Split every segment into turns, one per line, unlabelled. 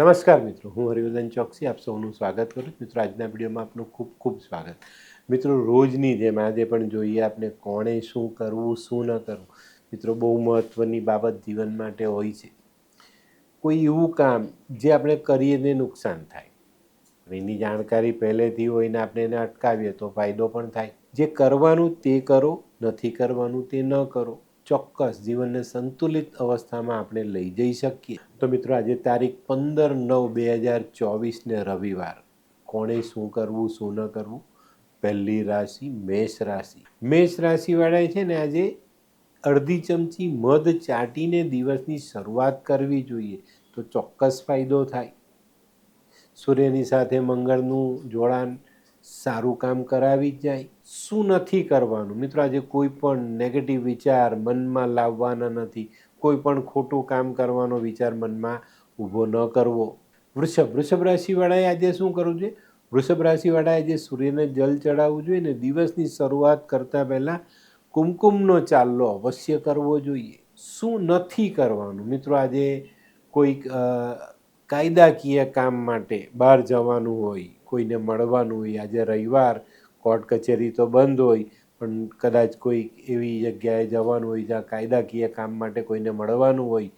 નમસ્કાર મિત્રો, હું હરિવર્ધન ચોકસી, આપ સૌનું સ્વાગત કરું મિત્રો, આજના વિડીયોમાં આપનું ખૂબ ખૂબ સ્વાગત. મિત્રો, રોજની જેમ આજે પણ જોઈએ આપણે કોણે શું કરવું, શું ન કરવું. મિત્રો, બહુ મહત્ત્વની બાબત જીવન માટે હોય છે. કોઈ એવું કામ જે આપણે કરીએ ને નુકસાન થાય. એની જાણકારી પહેલેથી હોય ને આપણે એને અટકાવીએ તો ફાયદો પણ થાય. જે કરવાનું તે કરો, નથી કરવાનું તે ન કરો. ચોક્કસ જીવનને સંતુલિત અવસ્થામાં આપણે લઈ જઈ શકીએ. તો મિત્રો, આજે તારીખ પંદર નવ બે હજાર ચોવીસને રવિવાર. કોણે શું કરવું, શું ન કરવું? પહેલી રાશિ, મેષ રાશિ. મેષ રાશિવાળાએ છે ને, આજે અડધી ચમચી મધ ચાટીને દિવસની શરૂઆત કરવી જોઈએ. તો ચોક્કસ ફાયદો થાય. સૂર્યની સાથે મંગળનું જોડાણ સારું કામ કરાવી જાય. શું નથી કરવાનું? મિત્રો, આજે કોઈ પણ નેગેટિવ વિચાર મનમાં લાવવાના નથી. કોઈ પણ ખોટું કામ કરવાનો વિચાર મનમાં ઊભો ન કરવો. વૃષભ વૃષભ રાશિવાળાએ આજે શું કરવું જોઈએ? વૃષભ રાશિવાળાએ આજે સૂર્યને જલ ચડાવવું જોઈએ ને દિવસની શરૂઆત કરતાં પહેલાં કુમકુમનો ચાલ્લો અવશ્ય કરવો જોઈએ. શું નથી કરવાનું? મિત્રો, આજે કોઈક કાયદાકીય કામ માટે બહાર જવાનું હોય કોઈને મળવાનું હોય, આજે રવિવાર, કોર્ટ કચેરી તો બંધ હોય, પણ કદાચ કોઈ એવી જગ્યાએ જવાનું હોય જ્યાં કાયદાકીય કામ માટે કોઈને મળવાનું હોય,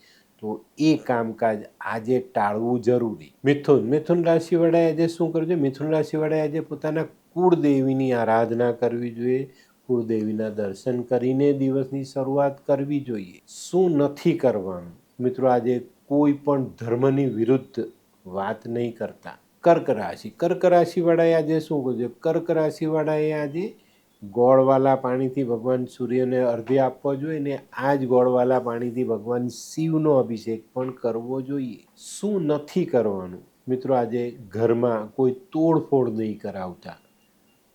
તો એ કામકાજ આજે ટાળવું જરૂરી. મિથુન મિથુન રાશિવાળાએ આજે શું કરવું જોઈએ મિથુન રાશિવાળાએ આજે પોતાના કુળદેવીની આરાધના કરવી જોઈએ, કુળદેવીના દર્શન કરીને દિવસની શરૂઆત કરવી જોઈએ. શું નથી કરવાનું? મિત્રો, આજે કોઈ પણ ધર્મની વિરુદ્ધ વાત નહીં કરતા. કર્ક રાશિ. કર્ક રાશિવાળાએ આજે શું કરવું જોઈએ કર્ક રાશિવાળાએ આજે ગોળવાલા પાણીથી ભગવાન સૂર્યને અર્ધ્ય આપવો જોઈએ ને આ જ ગોળવાલા પાણીથી ભગવાન શિવનો અભિષેક પણ કરવો જોઈએ. શું નથી કરવાનું? મિત્રો, આજે ઘરમાં કોઈ તોડફોડ નહીં કરાવતા.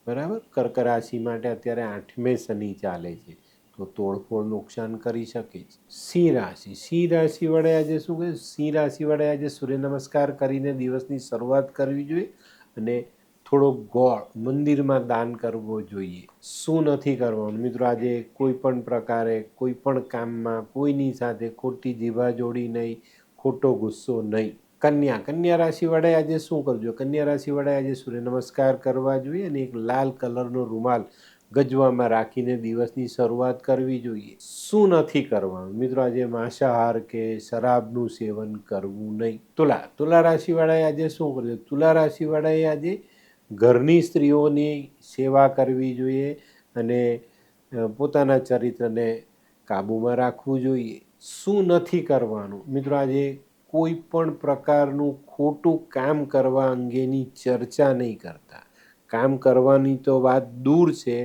બરાબર? કર્ક રાશિ માટે અત્યારે આઠમે શનિ ચાલે છે. તો તોડફોડ નુકસાન કરી શકે છે. સિંહ રાશિ. સિંહ રાશિ વડે આજે શું કહે? સિંહ રાશિ વડે આજે સૂર્ય નમસ્કાર કરીને દિવસની શરૂઆત કરવી જોઈએ અને થોડો ગોળ મંદિરમાં દાન કરવો જોઈએ. શું નથી કરવાનું? મિત્રો, આજે કોઈ પણ પ્રકારે, કોઈ પણ કામમાં, કોઈની સાથે ખોટી જીભા જોડી નહીં, ખોટો ગુસ્સો નહીં. કન્યા. કન્યા રાશિ વડે આજે શું કરજો? કન્યા રાશિ વડે આજે સૂર્ય નમસ્કાર કરવા જોઈએ અને એક લાલ કલરનો રૂમાલ ગજવામાં રાખીને દિવસની શરૂઆત કરવી જોઈએ. શું નથી કરવાનું? મિત્રો, આજે માંસાહાર કે શરાબનું સેવન કરવું નહીં. તુલા તુલા રાશિવાળાએ આજે શું કરવું તુલા રાશિવાળાએ આજે ઘરની સ્ત્રીઓની સેવા કરવી જોઈએ અને પોતાના ચરિત્રને કાબૂમાં રાખવું જોઈએ. શું નથી કરવાનું? મિત્રો, આજે કોઈ પણ પ્રકારનું ખોટું કામ કરવા અંગેની ચર્ચા નહીં કરતા. કામ કરવાની તો વાત દૂર છે,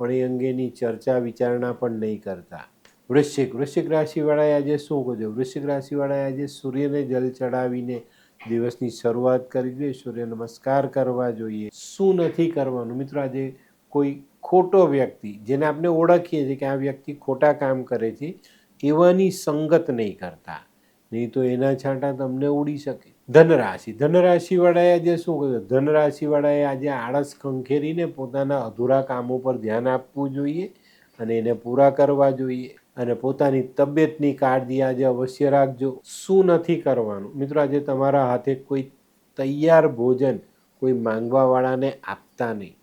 પણ એ અંગેની ચર્ચા વિચારણા પણ નહીં કરતા. વૃશ્ચિક વૃશ્ચિક રાશિવાળાએ આજે શું કરજો વૃશ્ચિક રાશિવાળાએ આજે સૂર્યને જલ ચડાવીને દિવસની શરૂઆત કરવી જોઈએ સૂર્ય નમસ્કાર કરવા જોઈએ. શું નથી કરવાનું? મિત્રો, આજે કોઈ ખોટો વ્યક્તિ, જેને આપણે ઓળખીએ છીએ કે આ વ્યક્તિ ખોટા કામ કરે છે, એવાની સંગત નહીં કરતા. નહીં તો એના છાંટા તમને ઉડી શકે. ધનરાશિ. ધનરાશિ વાળાએ આજે શું કર્યું ધનરાશિ વાળાએ આજે આળસ ખંખેરીને પોતાના અધૂરા કામો પર ધ્યાન આપવું જોઈએ અને એને પૂરા કરવા જોઈએ અને પોતાની તબિયતની કાળજી આજે અવશ્ય રાખજો. શું નથી કરવાનું? મિત્રો, આજે તમારા હાથે કોઈ તૈયાર ભોજન કોઈ માંગવાવાળાને આપતા નહીં.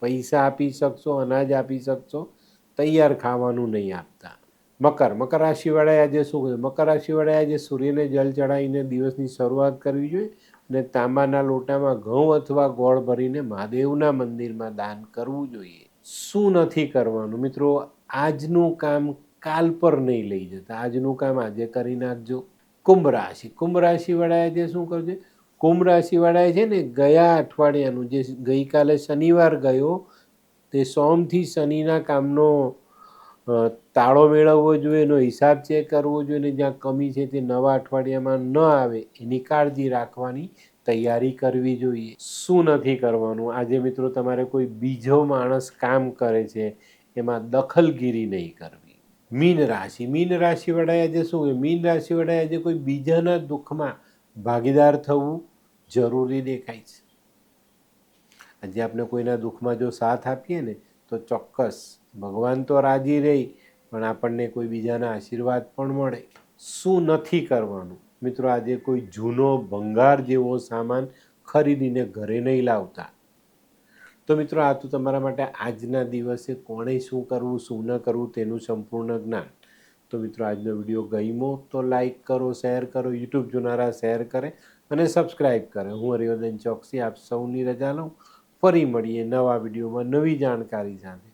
પૈસા આપી શકશો, અનાજ આપી શકશો, તૈયાર ખાવાનું નહીં આપતા. મકર. મકર રાશિવાળાએ આજે શું કર્યું? મકર રાશિવાળાએ આજે સૂર્યને જલ ચડાવીને દિવસની શરૂઆત કરવી જોઈએ અને તાંબાના લોટામાં ઘઉં અથવા ગોળ ભરીને મહાદેવના મંદિરમાં દાન કરવું જોઈએ. શું નથી કરવાનું? મિત્રો, આજનું કામ કાલ પર નહીં લઈ જતા. આજનું કામ આજે કરી નાખજો. કુંભ રાશિ. કુંભ રાશિવાળાએ આજે શું કરવું જોઈએ કુંભ રાશિવાળાએ છે ને ગયા અઠવાડિયાનું જે ગઈકાલે શનિવાર ગયો, તે સોમથી શનિના કામનો તાળો મેળવવો જોઈએ, એનો હિસાબ ચેક કરવો જોઈએ અને જ્યાં કમી છે તે નવા અઠવાડિયામાં ન આવે, એની કાળજી રાખવાની તૈયારી કરવી જોઈએ. શું નથી કરવાનું? આજે મિત્રો તમારે કોઈ બીજો માણસ કામ કરે છે, એમાં દખલગીરી નહીં કરવી. મીન રાશિ. મીન રાશિવાળાએ આજે શું હોય મીન રાશિવાળાએ આજે કોઈ બીજાના દુઃખમાં ભાગીદાર થવું જરૂરી દેખાય છે. આજે આપણે કોઈના દુઃખમાં જો સાથ આપીએ ને, તો ચોક્કસ ભગવાન તો રાજી રહી, પણ આપણને કોઈ બીજાના આશીર્વાદ પણ મળે. શું નથી કરવાનું? મિત્રો, આજે કોઈ જૂનો ભંગાર જેવો સામાન ખરીદીને ઘરે નહીં લાવતા. તો મિત્રો, આ તો તમારા માટે આજના દિવસે કોણે શું કરવું, શું ન કરવું તેનું સંપૂર્ણ જ્ઞાન. તો મિત્રો, આજનો વીડિયો ગમ્યો તો લાઈક કરો, શેર કરો, યુટ્યુબ જોનારા શેર કરે અને સબસ્ક્રાઈબ કરે. હું હરિવર્ધન ચોકસી, આપ સૌની રજા લઉં. ફરી મળીએ નવા વિડીયોમાં નવી જાણકારી સાથે.